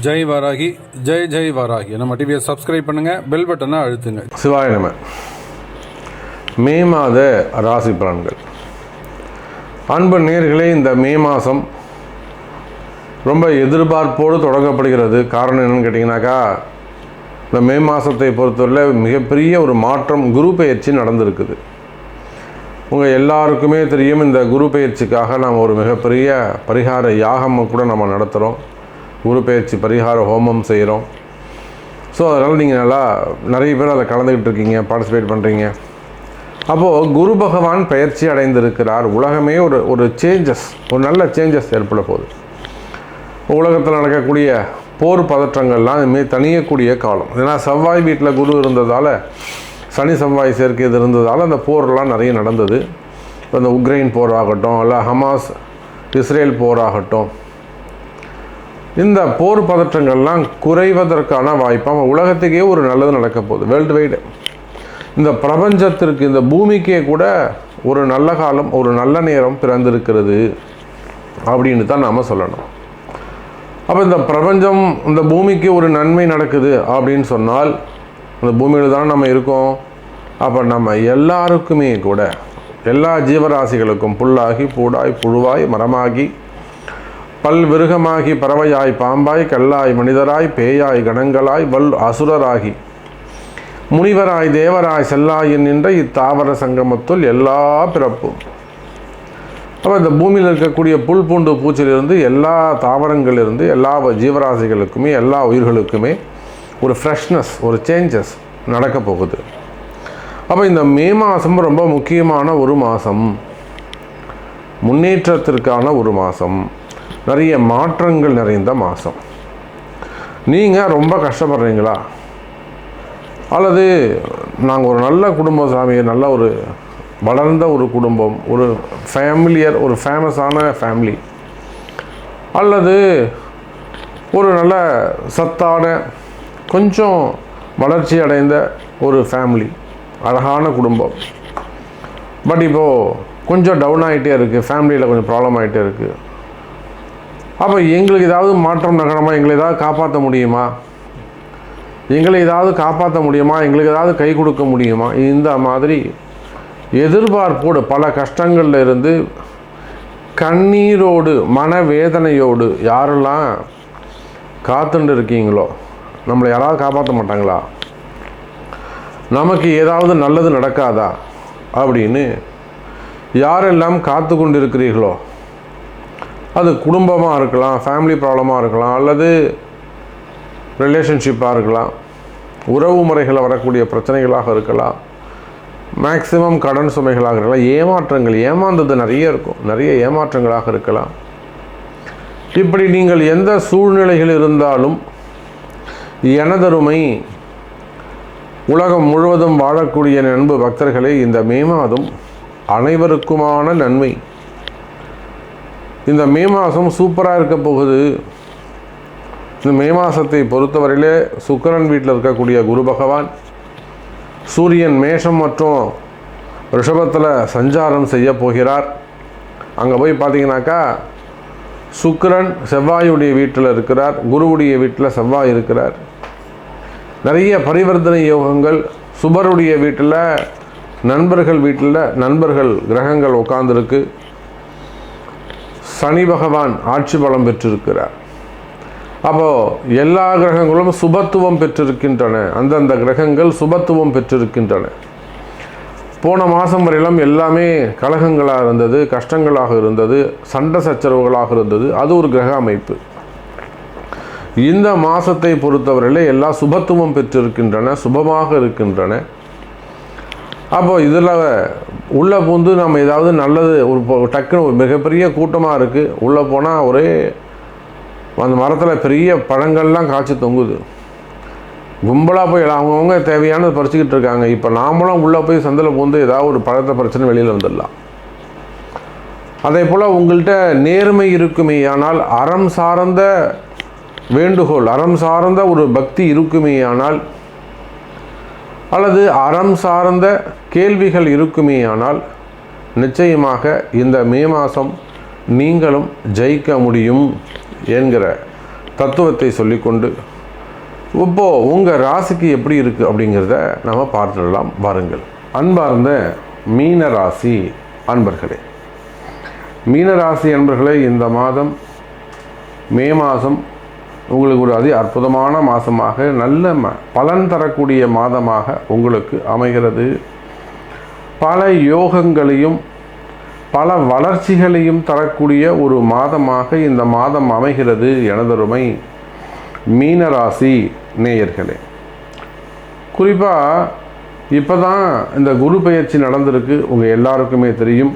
ஜெய் வாராகி ஜெய் ஜெய் வாராகி. நம்ம டிவியை சப்ஸ்கிரைப் பண்ணுங்கள் பெல் பட்டனை அழுத்துங்க. சிவாய நம. மே மாத ராசி பலன்கள். அன்பு நேர்களே இந்த மே மாதம் ரொம்ப எதிர்பார்ப்போடு தொடங்கப்படுகிறது. காரணம் என்னன்னு கேட்டிங்கனாக்கா இந்த மே மாதத்தை பொறுத்தவரையில் மிகப்பெரிய ஒரு மாற்றம் குரு பயிற்சி நடந்திருக்குது. உங்கள் எல்லாருக்குமே தெரியும் இந்த குரு பயிற்சிக்காக நாம் ஒரு மிகப்பெரிய பரிகார யாகம் கூட நம்ம நடத்துகிறோம் குரு பயிற்சி பரிகார ஹோமம் செய்கிறோம். ஸோ அதனால் நீங்கள் நல்லா நிறைய பேர் அதில் கலந்துக்கிட்டு இருக்கீங்க பார்ட்டிசிபேட் பண்ணுறீங்க அப்போது குரு பகவான் பயிற்சி அடைந்திருக்கிறார். உலகமே ஒரு ஒரு சேஞ்சஸ் ஒரு நல்ல சேஞ்சஸ் ஏற்பட போகுது. உலகத்தில் நடக்கக்கூடிய போர் பதற்றங்கள்லாம் இதுமாரி தனியக்கூடிய காலம். ஏன்னா செவ்வாய் வீட்டில் குரு இருந்ததால் சனி செவ்வாய் சேர்க்கை இது இருந்ததால் அந்த போர்லாம் நிறைய நடந்தது. இப்போ இந்த உக்ரைன் போர் ஆகட்டும் இல்லை ஹமாஸ் இஸ்ரேல் போர் ஆகட்டும் இந்த போர் பதற்றங்கள்லாம் குறைவதற்கான வாய்ப்பாக உலகத்துக்கே ஒரு நல்லது நடக்க போகுது. வேர்ல்டு வைடு இந்த பிரபஞ்சத்திற்கு இந்த பூமிக்கே கூட ஒரு நல்ல காலம் ஒரு நல்ல நேரம் பிறந்திருக்கிறது அப்படின்னு தான் நாம் சொல்லணும். அப்போ இந்த பிரபஞ்சம் இந்த பூமிக்கு ஒரு நன்மை நடக்குது அப்படின்னு சொன்னால் அந்த பூமியில் தானே நம்ம இருக்கோம். அப்போ நம்ம எல்லாருக்குமே கூட எல்லா ஜீவராசிகளுக்கும் புல்லாகி பூடாய் புழுவாய் மரமாகி பல் விருகமாகி பறவையாய் பாம்பாய் கல்லாய் மனிதராய் பேயாய் கணங்களாய் வல் அசுரராகி. முனிவராய் தேவராய் செல்லாயின் நின்ற இத்தாவர சங்கமத்துள் எல்லா பிறப்பும் அப்போ இந்த பூமியில் இருக்கக்கூடிய புல் பூண்டு பூச்சிலிருந்து எல்லா தாவரங்களிலிருந்து எல்லா ஜீவராசிகளுக்குமே எல்லா உயிர்களுக்குமே ஒரு ஃப்ரெஷ்னஸ் ஒரு சேஞ்சஸ் நடக்க போகுது. அப்போ இந்த மே மாதம் ரொம்ப முக்கியமான ஒரு மாதம் முன்னேற்றத்திற்கான ஒரு மாதம் நிறைய மாற்றங்கள் நிறைந்த மாதம். நீங்கள் ரொம்ப கஷ்டப்படுறீங்களா? அல்லது நாங்கள் ஒரு நல்ல குடும்பம் சாமி நல்ல ஒரு வளர்ந்த ஒரு குடும்பம் ஒரு ஃபேமிலியர் ஒரு ஃபேமஸான ஃபேமிலி அல்லது ஒரு நல்ல சத்தான கொஞ்சம் வளர்ச்சி அடைந்த ஒரு ஃபேமிலி அழகான குடும்பம். பட் இப்போது கொஞ்சம் டவுன் ஆகிட்டே இருக்குது ஃபேமிலியில் கொஞ்சம் ப்ராப்ளம் ஆகிட்டே இருக்குது அப்போ எங்களுக்கு ஏதாவது மாற்றம் நகரமா எங்களை ஏதாவது காப்பாற்ற முடியுமா? எங்களை ஏதாவது காப்பாற்ற முடியுமா? எங்களுக்கு ஏதாவது கை கொடுக்க முடியுமா? இந்த மாதிரி எதிர்பார்ப்போடு பல கஷ்டங்களில் இருந்து கண்ணீரோடு மனவேதனையோடு யாரெல்லாம் காத்துட்டு இருக்கீங்களோ நம்மளை யாராவது காப்பாற்ற மாட்டாங்களா? நமக்கு ஏதாவது நல்லது நடக்காதா? அப்படின்னு யாரெல்லாம் காத்து கொண்டிருக்கிறீர்களோ அது குடும்பமாக இருக்கலாம் ஃபேமிலி ப்ராப்ளமாக இருக்கலாம் அல்லது ரிலேஷன்ஷிப்பாக இருக்கலாம். உறவு முறைகளில் வரக்கூடிய பிரச்சனைகளாக இருக்கலாம். மேக்சிமம் கடன் சுமைகளாக இருக்கலாம். ஏமாற்றங்கள் ஏமாந்தது நிறைய இருக்கும். நிறைய ஏமாற்றங்களாக இருக்கலாம். இப்படி நீங்கள் எந்த சூழ்நிலைகள் இருந்தாலும் எனதருமை உலகம் முழுவதும் வாழக்கூடிய அன்பு பக்தர்களே இந்த மே மாதம் அனைவருக்குமான நன்மை. இந்த மே மாதம் சூப்பராக இருக்க போகுது. இந்த மே மாதத்தை பொறுத்தவரையிலே சுக்கிரன் வீட்டில் இருக்கக்கூடிய குரு பகவான் சூரியன் மேஷம் மற்றும் ரிஷபத்தில் சஞ்சாரம் செய்ய போகிறார். அங்கே போய் பார்த்தீங்கன்னாக்கா சுக்கிரன் செவ்வாயுடைய வீட்டில் இருக்கிறார் குருவுடைய வீட்டில் செவ்வாய் இருக்கிறார். நிறைய பரிவர்த்தனை யோகங்கள் சுபருடைய வீட்டில் நண்பர்கள் வீட்டில் நண்பர்கள் கிரகங்கள் உட்காந்துருக்கு சனி பகவான் ஆட்சி பலம் பெற்றிருக்கிறார். அப்போது எல்லா கிரகங்களும் சுபத்துவம் பெற்றிருக்கின்றன. அந்தந்த கிரகங்கள் சுபத்துவம் பெற்றிருக்கின்றன. போன மாதம் வரையிலும் எல்லாமே கலகங்களாக இருந்தது கஷ்டங்களாக இருந்தது சண்டை சச்சரவுகளாக இருந்தது. அது ஒரு கிரக அமைப்பு. இந்த மாதத்தை பொறுத்தவரையிலே எல்லா சுபத்துவம் பெற்றிருக்கின்றன சுபமாக இருக்கின்றன. அப்போ இதில் உள்ளே பூந்து நம்ம ஏதாவது நல்லது ஒரு டக்குன்னு ஒரு மிகப்பெரிய கூட்டமாக இருக்குது உள்ளே போனால் ஒரே அந்த மரத்தில் பெரிய பழங்கள்லாம் காய்ச்சி தொங்குது. கும்பலாக போய் அவங்கவுங்க தேவையானது பறிச்சுக்கிட்டு இருக்காங்க. இப்போ நாமளும் உள்ளே போய் சந்தையில் பூந்து ஏதாவது ஒரு பழத்தை பிரச்சனை வெளியில் வந்துடலாம். அதே போல் உங்கள்கிட்ட நேர்மை இருக்குமே ஆனால் அறம் சார்ந்த வேண்டுகோள் அறம் சார்ந்த ஒரு பக்தி இருக்குமே ஆனால் அல்லது அறம் சார்ந்த கேள்விகள் இருக்குமேயானால் நிச்சயமாக இந்த மே மாதம் நீங்களும் ஜெயிக்க முடியும் என்கிற தத்துவத்தை சொல்லிக்கொண்டு இப்போ உங்கள் ராசிக்கு எப்படி இருக்குது அப்படிங்கிறத நம்ம பார்த்துடலாம். வாருங்கள் அன்பார்ந்த மீன ராசி அன்பர்களே. மீன ராசி அன்பர்களே இந்த மாதம் மே மாதம் உங்களுக்கு ஒரு அதி அற்புதமான மாதமாக நல்ல ம பலன் தரக்கூடிய மாதமாக உங்களுக்கு அமைகிறது. பல யோகங்களையும் பல வளர்ச்சிகளையும் தரக்கூடிய ஒரு மாதமாக இந்த மாதம் அமைகிறது எனதருமை மீனராசி நேயர்களே. குறிப்பாக இப்போ தான் இந்த குரு பயிற்சி நடந்திருக்கு உங்கள் எல்லாருக்குமே தெரியும்.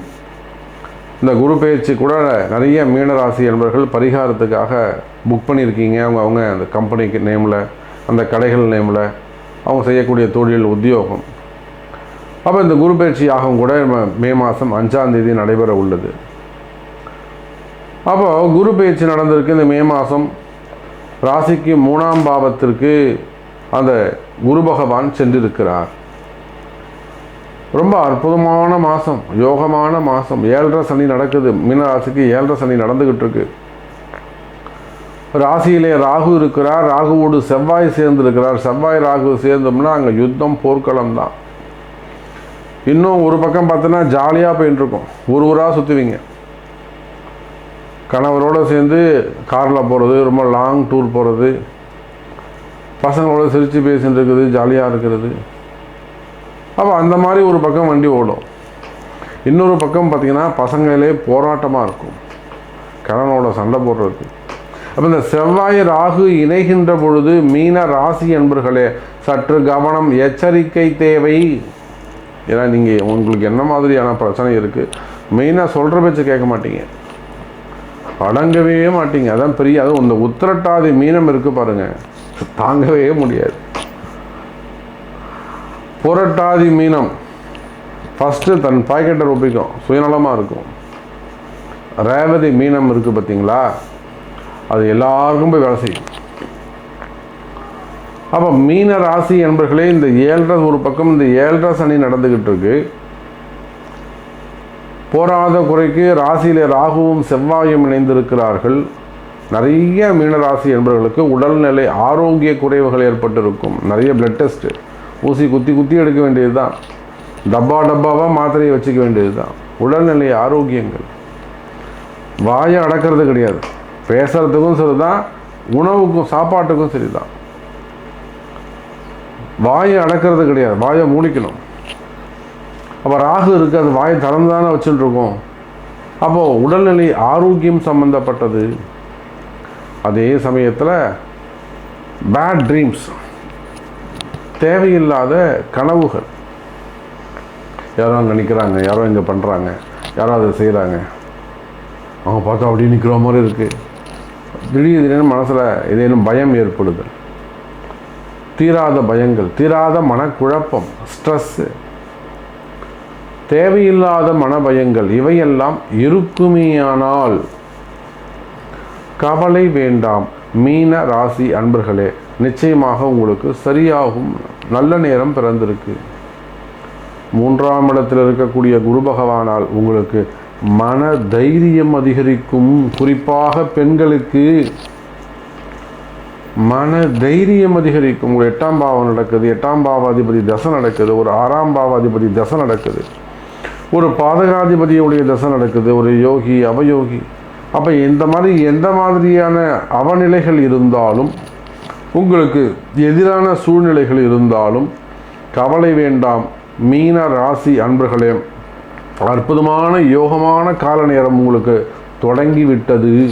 இந்த குரு பயிற்சி கூட நிறைய மீனராசி என்பவர்கள் பரிகாரத்துக்காக புக் பண்ணியிருக்கீங்க. அவங்க அவங்க அந்த கம்பெனிக்கு நேமில் அந்த கடைகள் நேமில் அவங்க செய்யக்கூடிய தொழில் உத்தியோகம். அப்போ இந்த குரு பயிற்சி யாகம் கூட நம்ம மே மாதம் அஞ்சாம் தேதி நடைபெற உள்ளது. அப்போ குரு பயிற்சி நடந்திருக்கு. இந்த மே மாதம் ராசிக்கு மூணாம் பாவத்திற்கு அந்த குரு பகவான் சென்றிருக்கிறார். ரொம்ப அற்புதமான மாதம் யோகமான மாதம் ஏழரை சனி நடக்குது. மீன ராசிக்கு ஏழரை சனி நடந்துக்கிட்டு இருக்கு. ராசியிலே ராகு இருக்கிறார் ராகுவோடு செவ்வாய் சேர்ந்திருக்கிறார். செவ்வாய் ராகு சேர்ந்தோம்னா அங்கே யுத்தம் போர்க்களம் தான். இன்னும் ஒரு பக்கம் பார்த்தோன்னா ஜாலியாக போயின்னு இருக்கும் ஒரு ஊராக சுற்றுவீங்க கணவரோடு சேர்ந்து காரில் போகிறது ரொம்ப லாங் டூர் போகிறது பசங்களோட சிரித்து பேசிட்டு இருக்குது ஜாலியாக இருக்கிறது. அப்போ அந்த மாதிரி ஒரு பக்கம் வண்டி ஓடும். இன்னொரு பக்கம் பார்த்திங்கன்னா பசங்களே போராட்டமாக இருக்கும். கணவனோட சண்டை போடுறதுக்கு. அப்போ இந்த செவ்வாய் ராகு இணைகின்ற பொழுது மீன ராசி என்பர்களே சற்று கவனம் எச்சரிக்கை தேவை. ஏன்னா நீங்கள் உங்களுக்கு என்ன மாதிரியான பிரச்சனை இருக்குது மெயினாக சொல்கிற பேச்சு கேட்க மாட்டீங்க. அடங்கவே மாட்டீங்க. அதான் பெரிய அதுவும் இந்த உத்திரட்டாதி மீனம் இருக்குது பாருங்கள் தாங்கவே முடியாது. புரட்டாதி மீனம். ஃபஸ்ட்டு தன் பாக்கெட்டை ஒப்பிக்கும் சுயநலமாக இருக்கும். ரேவதி மீனம் இருக்குது பார்த்தீங்களா அது எல்லாருக்கும் போய் வேலை செய்யும். அப்போ மீன ராசி என்பர்களே இந்த ஏழரை ஒரு பக்கம் இந்த ஏழரை சனி நடந்துக்கிட்டு இருக்கு. போராத குறைக்கு ராசியிலே ராகுவும் செவ்வாயும் இணைந்திருக்கிறார்கள். நிறைய மீனராசி என்பவர்களுக்கு உடல்நிலை ஆரோக்கிய குறைவுகள் ஏற்பட்டிருக்கும். நிறைய பிளட் டெஸ்ட்டு ஊசி குத்தி குத்தி எடுக்க வேண்டியது தான் டப்பா டப்பாவாக மாத்திரையை வச்சுக்க வேண்டியது தான் உடல்நிலை ஆரோக்கியங்கள். வாயை அடக்கிறது கிடையாது. பேசுகிறதுக்கும் சரி தான் உணவுக்கும் சாப்பாட்டுக்கும் சரி தான் வாயை அடக்கிறது கிடையாது வாயை மூடிக்கணும். அப்போ ராகு இருக்குது அது வாயை திறந்து தானே வச்சுட்டு இருக்கோம் அப்போது உடல்நிலை ஆரோக்கியம் சம்மந்தப்பட்டது அதே சமயத்தில் பேட் ட்ரீம்ஸ் தேவையில்லாத கனவுகள். யாரோ அங்கே நிற்கிறாங்க யாரோ இங்கே பண்ணுறாங்க யாரோ அதை செய்கிறாங்க அவங்க பார்த்தா அப்படி நிற்கிற மாதிரி இருக்குது திடீர் திடீர்னு மனசில் ஏதேனும் பயம் ஏற்படுதல். தீராத பயங்கள் தீராத மனக்குழப்பம் ஸ்ட்ரெஸ்ஸு தேவையில்லாத மனபயங்கள் இவையெல்லாம் இருக்குமேயானால் கவலை வேண்டாம். மீன ராசி அன்பர்களே நிச்சயமாக உங்களுக்கு சரியாகும். நல்ல நேரம் பிறந்திருக்கு. மூன்றாம் இடத்தில் இருக்கக்கூடிய குரு பகவானால் உங்களுக்கு மன தைரியம் அதிகரிக்கும். குறிப்பாக பெண்களுக்கு மன தைரியம் அதிகரிக்கும். ஒரு எட்டாம் பாவம் நடக்குது. எட்டாம் பாவாதிபதி தசை நடக்குது. ஒரு ஆறாம் பாவாதிபதி தசை நடக்குது. ஒரு பாதகாதிபதியுடைய தசை நடக்குது. ஒரு யோகி அவயோகி. அப்போ இந்த மாதிரி எந்த மாதிரியான அவநிலைகள் இருந்தாலும் உங்களுக்கு எதிரான சூழ்நிலைகள் இருந்தாலும் கவலை வேண்டாம். மீன ராசி அன்பர்களே அற்புதமான யோகமான கால நேரம் உங்களுக்கு தொடங்கிவிட்டது.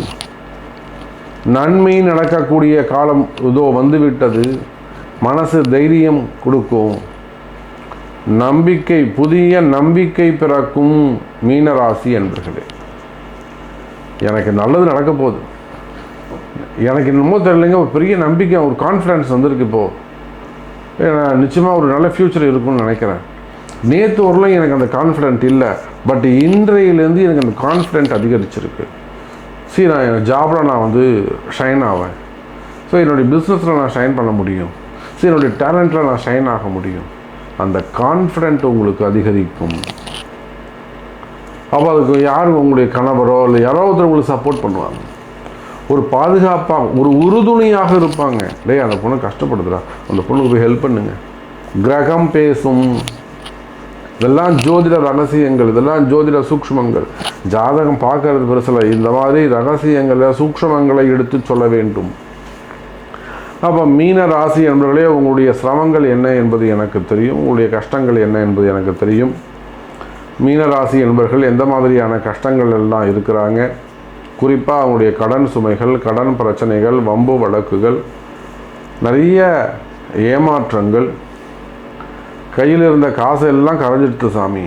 நன்மை நடக்கக்கூடிய காலம் இதோ வந்துவிட்டது. மனசு தைரியம் கொடுக்கும். நம்பிக்கை புதிய நம்பிக்கை பிறக்கும் மீனராசி என்பர்களே. எனக்கு நல்லது நடக்க போகுது. எனக்கு என்னமோ தெரியலைங்க ஒரு பெரிய நம்பிக்கை ஒரு கான்ஃபிடன்ஸ் வந்திருக்கு இப்போது நிச்சயமாக ஒரு நல்ல ஃப்யூச்சர் இருக்கும்னு நினைக்கிறேன். நேற்று வரலாம் எனக்கு அந்த கான்ஃபிடென்ட் இல்லை பட் இன்றையிலேருந்து எனக்கு அந்த கான்ஃபிடென்ட் அதிகரிச்சிருக்கு. சரி நான் என் ஜாபில் நான் வந்து ஷைன் ஆவேன். ஸோ என்னுடைய பிஸ்னஸில் நான் ஷைன் பண்ண முடியும். ஸோ என்னுடைய டேலண்ட்டில் நான் ஷைன் ஆக முடியும். அந்த கான்ஃபிடென்ட் உங்களுக்கு அதிகரிக்கும். அப்போ அதுக்கு யார் உங்களுடைய கணவரோ இல்லை யாரோ ஒருத்தர் உங்களுக்கு சப்போர்ட் பண்ணுவாங்க. ஒரு பாதுகாப்பாக ஒரு உறுதுணையாக இருப்பாங்க. டேய் அந்த பொண்ணு கஷ்டப்படுதுடா. அந்த பொண்ணுக்கு போய் ஹெல்ப் பண்ணுங்க. கிரகம் பேசும். இதெல்லாம் ஜோதிட ரகசியங்கள் இதெல்லாம் ஜோதிட சூக்ஷ்மங்கள். ஜாதகம் பார்க்கறது பெருசில் இந்த மாதிரி ரகசியங்களை சூக்ஷ்மங்களை எடுத்து சொல்ல வேண்டும். அப்போ மீன ராசி என்பவர்களே உங்களுடைய சிரமங்கள் என்ன என்பது எனக்கு தெரியும் உங்களுடைய கஷ்டங்கள் என்ன என்பது எனக்கு தெரியும். மீன ராசி என்பவர்கள் எந்த மாதிரியான கஷ்டங்கள் எல்லாம் இருக்கிறாங்க? குறிப்பாக அவங்களுடைய கடன் சுமைகள் கடன் பிரச்சனைகள் வம்பு வழக்குகள் நிறைய ஏமாற்றங்கள் கையில் இருந்த காசு எல்லாம் கரைஞ்சிடுத்து சாமி.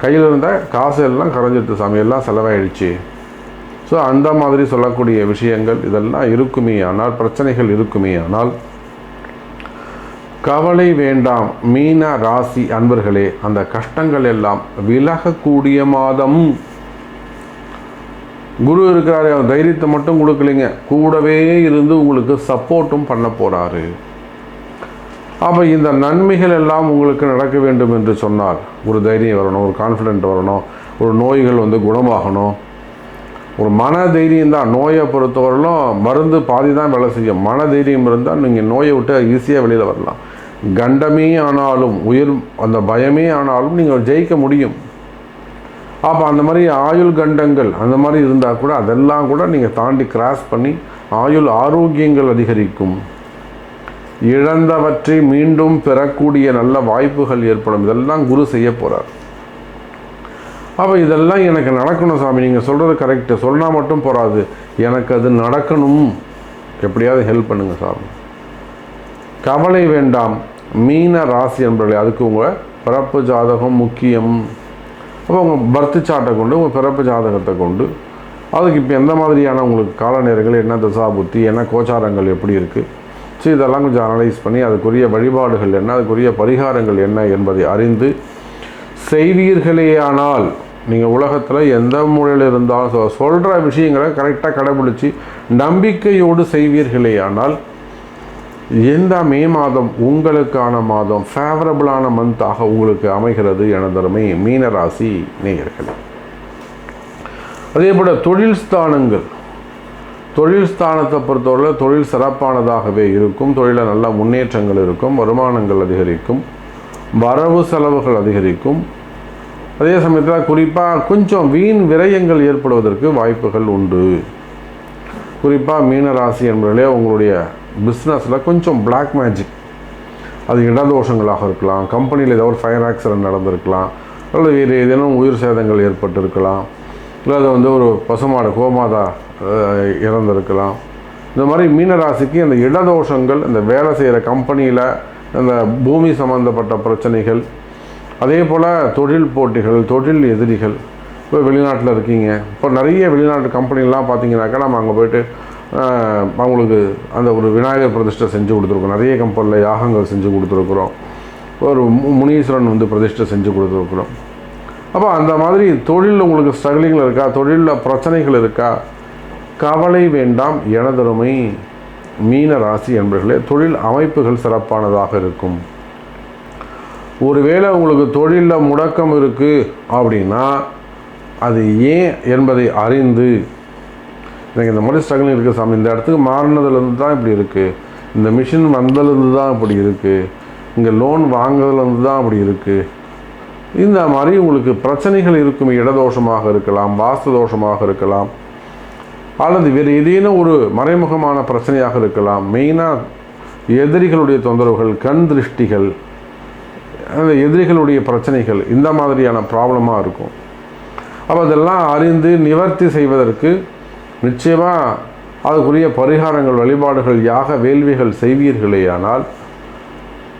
கையில் இருந்த காசு எல்லாம் கரைஞ்சிடுத்து சாமி. எல்லாம் செலவாயிடுச்சு. ஸோ அந்த மாதிரி சொல்லக்கூடிய விஷயங்கள் இதெல்லாம் இருக்குமே ஆனால் பிரச்சனைகள் இருக்குமே ஆனால் கவலை வேண்டாம். மீன ராசி அன்பர்களே அந்த கஷ்டங்கள் எல்லாம் விலகக்கூடிய மாதம். குரு இருக்கிறாரு அவர் தைரியத்தை மட்டும் கொடுக்கலைங்க. கூடவே இருந்து உங்களுக்கு சப்போர்ட்டும் பண்ண போகிறாரு அப்போ இந்த நன்மைகள் எல்லாம் உங்களுக்கு நடக்க வேண்டும் என்று சொன்னார் ஒரு தைரியம் வரணும் ஒரு கான்ஃபிடென்ட் வரணும் ஒரு நோய்கள் வந்து குணமாகணும். ஒரு மன தைரியம் தான் நோயை பொறுத்தவரையிலும் மருந்து பாதி தான் வேலை செய்யும். மன தைரியம் இருந்தால் நீங்கள் நோயை விட்டு ஈஸியாக வெளியில் வரலாம். கண்டமே ஆனாலும் உயிர் அந்த பயமே ஆனாலும் நீங்கள் ஜெயிக்க முடியும். அப்போ அந்த மாதிரி ஆயுள் கண்டங்கள் அந்த மாதிரி இருந்தால் கூட அதெல்லாம் கூட நீங்கள் தாண்டி கிராஸ் பண்ணி ஆயுள் ஆரோக்கியங்கள் அதிகரிக்கும். இழந்தவற்றை மீண்டும் பெறக்கூடிய நல்ல வாய்ப்புகள் ஏற்படும். இதெல்லாம் குரு செய்ய போகிறார் அப்போ இதெல்லாம் எனக்கு நடக்கணும் சாமி. நீங்கள் சொல்கிறது கரெக்டு சொன்னால் மட்டும் போகாது எனக்கு அது நடக்கணும். எப்படியாவது ஹெல்ப் பண்ணுங்கள் சாமி. கவலை வேண்டாம். மீன ராசி என்பவர்களே அதுக்கு உங்கள் பிறப்பு ஜாதகம் முக்கியம். அப்போ உங்கள் பர்த் சார்ட்டை கொண்டு உங்கள் பிறப்பு ஜாதகத்தை கொண்டு அதுக்கு இப்போ எந்த மாதிரியான உங்களுக்கு கால நேரங்கள் என்ன தசா புத்தி என்ன கோச்சாரங்கள் எப்படி இருக்குது ஸோ இதெல்லாம் கொஞ்சம் அனலைஸ் பண்ணி அதுக்குரிய வழிபாடுகள் என்ன அதுக்குரிய பரிகாரங்கள் என்ன என்பதை அறிந்து செய்வீர்களேயானால் நீங்கள் உலகத்தில் எந்த மூலையில் இருந்தாலும் சொ- சொல்கிற விஷயங்களை கரெக்டாக கடைபிடிச்சி நம்பிக்கையோடு செய்வீர்களேயானால் எந்த மே மாதம் உங்களுக்கான மாதம் ஃபேவரபிளான மந்தாக உங்களுக்கு அமைகிறது எனதருமை மீனராசி நேயர்கள். அதே போல் தொழில் ஸ்தானங்கள். தொழில் ஸ்தானத்தை பொறுத்தவரை தொழில் சிறப்பானதாகவே இருக்கும். தொழிலில் நல்ல முன்னேற்றங்கள் இருக்கும். வருமானங்கள் அதிகரிக்கும். வரவு செலவுகள் அதிகரிக்கும். அதே சமயத்தில் குறிப்பாக கொஞ்சம் வீண் விரயங்கள் ஏற்படுவதற்கு வாய்ப்புகள் உண்டு. குறிப்பாக மீனராசி என்பதிலே உங்களுடைய பிஸ்னஸில் கொஞ்சம் பிளாக் மேஜிக் அது இடதோஷங்களாக இருக்கலாம். கம்பெனியில் ஏதோ ஒரு ஃபயர் ஆக்சிடென்ட் நடந்திருக்கலாம். அல்லது வேறு ஏதேனும் உயிர் சேதங்கள் ஏற்பட்டிருக்கலாம். இல்லை அது வந்து ஒரு பசுமாடு கோமாதா இறந்துருக்கலாம். இந்த மாதிரி மீனராசிக்கு அந்த இடதோஷங்கள் இந்த வேலை செய்கிற கம்பெனியில் அந்த பூமி சம்மந்தப்பட்ட பிரச்சனைகள் அதே போல் தொழில் போட்டிகள் தொழில் எதிரிகள். இப்போ வெளிநாட்டில் இருக்கீங்க. இப்போ நிறைய வெளிநாட்டு கம்பெனிலாம் பார்த்தீங்கன்னாக்கா நம்ம அங்கே போயிட்டு அவங்களுக்கு அந்த ஒரு விநாயகர் பிரதிஷ்டை செஞ்சு கொடுத்துருக்கோம். நிறைய கம்பெனியில் யாகங்கள் செஞ்சு கொடுத்துருக்குறோம். ஒரு மு- முனீஸ்வரன் வந்து பிரதிஷ்டை செஞ்சு கொடுத்துருக்குறோம். அப்போ அந்த மாதிரி தொழிலில் உங்களுக்கு ஸ்ட்ரகிளிங்கில் இருக்கா? தொழிலில் பிரச்சனைகள் இருக்கா? கவலை வேண்டாம் எனதருமை மீன ராசி என்பர்களே தொழில் அமைப்புகள் சிறப்பானதாக இருக்கும். ஒருவேளை உங்களுக்கு தொழிலில் முடக்கம் இருக்குது அப்படின்னா அது ஏன் என்பதை அறிந்து எனக்கு இந்த மாதிரி ஸ்ட்ரகிள் இருக்குது சாமி இந்த இடத்துக்கு மாறினதுலேருந்து தான் இப்படி இருக்குது இந்த மிஷின் வந்ததுலேருந்து தான் இப்படி இருக்குது இங்கே லோன் வாங்குறதுலேருந்து தான் அப்படி இருக்குது இந்த மாதிரி உங்களுக்கு பிரச்சனைகள் இருக்கும் இடதோஷமாக இருக்கலாம் வாஸ்து தோஷமாக இருக்கலாம். அல்லது வேறு ஏதேனும் ஒரு மறைமுகமான பிரச்சனையாக இருக்கலாம் மெயினாக எதிரிகளுடைய தொந்தரவுகள் கண் திருஷ்டிகள் அந்த எதிரிகளுடைய பிரச்சனைகள் இந்த மாதிரியான ப்ராப்ளமாக இருக்கும். அப்போ அதெல்லாம் அறிந்து நிவர்த்தி செய்வதற்கு நிச்சயமாக அதுக்குரிய பரிகாரங்கள் வழிபாடுகள் யாக வேள்விகள் செய்வீர்களேயானால்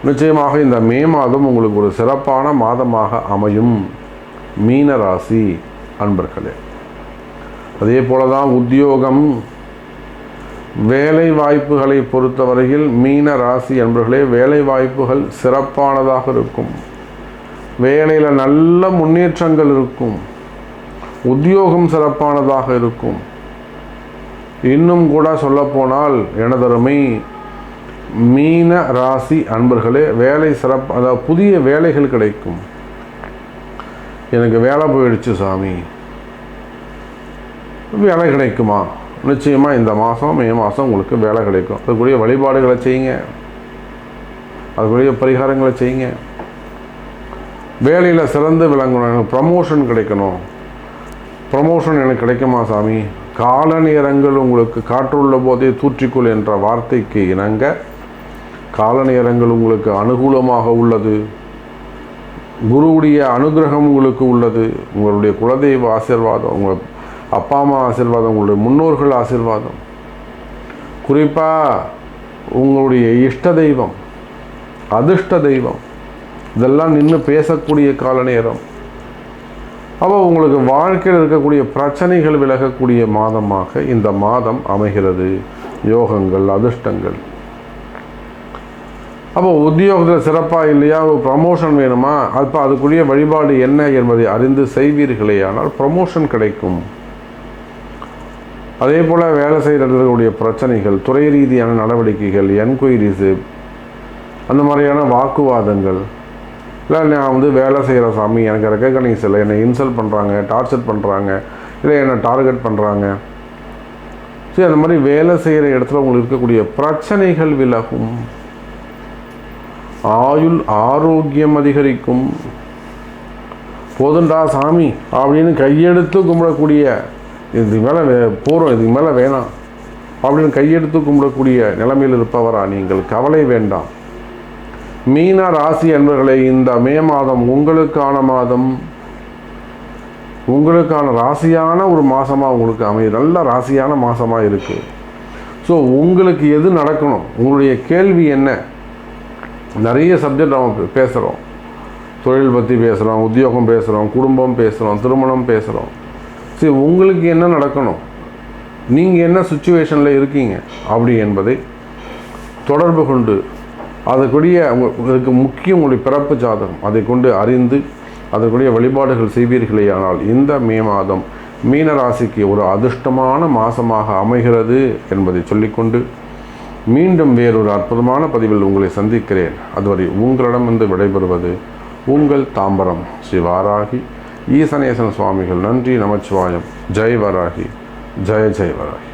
நிச்சயமாக இந்த மே மாதம் உங்களுக்கு ஒரு சிறப்பான மாதமாக அமையும். மீன ராசி அன்பர்களே. அதே போல தான் உத்தியோகம் வேலை வாய்ப்புகளை பொறுத்தவரையில் மீன ராசி என்பர்களே வேலை வாய்ப்புகள் சிறப்பானதாக இருக்கும். வேலையில் நல்ல முன்னேற்றங்கள் இருக்கும். உத்தியோகம் சிறப்பானதாக இருக்கும். இன்னும் கூட சொல்லப்போனால் எனதருமை மீன ராசி அன்பர்களே வேலை சிறப்பு அதாவது புதிய வேலைகள் கிடைக்கும். எனக்கு வேலை போயிடுச்சு சாமி. வேலை கிடைக்குமா நிச்சயமாக இந்த மாதம் மே மாதம் உங்களுக்கு வேலை கிடைக்கும். அதுக்குரிய வழிபாடுகளை செய்யுங்க. அதுக்குரிய பரிகாரங்களை செய்யுங்க. வேலையில் சிறந்து விளங்கணும். எனக்கு ப்ரமோஷன் கிடைக்கணும். ப்ரமோஷன் எனக்கு கிடைக்குமா சாமி? கால நேரங்கள் உங்களுக்கு காற்றுள்ள போதே தூற்றிக்கொள் என்ற வார்த்தைக்கு இணங்க கால நேரங்கள் உங்களுக்கு அனுகூலமாக உள்ளது. குருவுடைய அனுகிரகம் உங்களுக்கு உள்ளது. உங்களுடைய குலதெய்வ ஆசீர்வாதம் உங்கள் அப்பா அம்மா ஆசீர்வாதம் உங்களுடைய முன்னோர்கள் ஆசீர்வாதம். குறிப்பாக உங்களுடைய இஷ்ட தெய்வம் அதிர்ஷ்ட தெய்வம் இதெல்லாம் நின்று பேசக்கூடிய கால நேரம். அப்போ உங்களுக்கு வாழ்க்கையில் இருக்கக்கூடிய பிரச்சனைகள் விலகக்கூடிய மாதமாக இந்த மாதம் அமைகிறது. யோகங்கள் அதிர்ஷ்டங்கள். அப்போ உத்தியோகத்தில் சிறப்பாக இல்லையா? ஒரு ப்ரமோஷன் வேணுமா? அப்போ அதுக்குரிய வழிபாடு என்ன என்பதை அறிந்து செய்வீர்களே ஆனால் ப்ரமோஷன் கிடைக்கும். அதே போல் வேலை செய்கிறவர்களுடைய பிரச்சனைகள் துறை ரீதியான நடவடிக்கைகள் என்கொயரிஸு அந்த மாதிரியான வாக்குவாதங்கள். இல்லை நான் வந்து வேலை செய்கிற சாமி எனக்கு ரெக்கக்னைஸ் இல்லை. என்னை இன்சல்ட் பண்ணுறாங்க டார்ச்சர் பண்ணுறாங்க இல்லை என்னை டார்கெட் பண்ணுறாங்க சரி அந்த மாதிரி வேலை செய்கிற இடத்துல உங்களுக்கு இருக்கக்கூடிய பிரச்சனைகள் விலகும். ஆயுள் ஆரோக்கியம் அதிகரிக்கும். போதுண்டா சாமி அப்படின்னு கையெடுத்து கும்பிடக்கூடிய இதுக்கு மேலே வே போகிறோம் இதுக்கு மேலே வேணாம். அப்படின்னு கையெடுத்து கும்பிடக்கூடிய நிலைமையில் இருப்பவரா நீங்கள்? கவலை வேண்டாம். மீன ராசி அன்பர்களே இந்த மே மாதம் உங்களுக்கான மாதம். உங்களுக்கான ராசியான ஒரு மாதமாக உங்களுக்கு அமையுது. நல்ல ராசியான மாதமாக இருக்குது ஸோ உங்களுக்கு எது நடக்கணும்? உங்களுடைய கேள்வி என்ன? நிறைய சப்ஜெக்ட் நம்ம பேசுகிறோம் தொழில் பற்றி பேசுகிறோம் உத்தியோகம் பேசுகிறோம் குடும்பம் பேசுகிறோம் திருமணம் பேசுகிறோம் சரி உங்களுக்கு என்ன நடக்கணும்? நீங்கள் என்ன சுச்சுவேஷனில் இருக்கீங்க? அப்படி என்பதை தொடர்பு கொண்டு அதற்குரிய உங்களுக்கு முக்கிய உங்களுடைய பிறப்பு ஜாதகம் அதை கொண்டு அறிந்து அதற்குரிய வழிபாடுகள் செய்வீர்களே ஆனால் இந்த மே மாதம் மீன ராசிக்கு ஒரு அதிர்ஷ்டமான மாதமாக அமைகிறது என்பதை சொல்லிக்கொண்டு மீண்டும் வேறொரு அற்புதமான பதிவில் உங்களை சந்திக்கிறேன். அதுவரை உங்களிடமிருந்து விடைபெறுவது உங்கள் தாம்பரம் ஸ்ரீ வாராகி ஈசனேசன் சுவாமிகள் நன்றி நமச்சிவாயம் ஜெய் வராகி ஜெய ஜெய் வராகி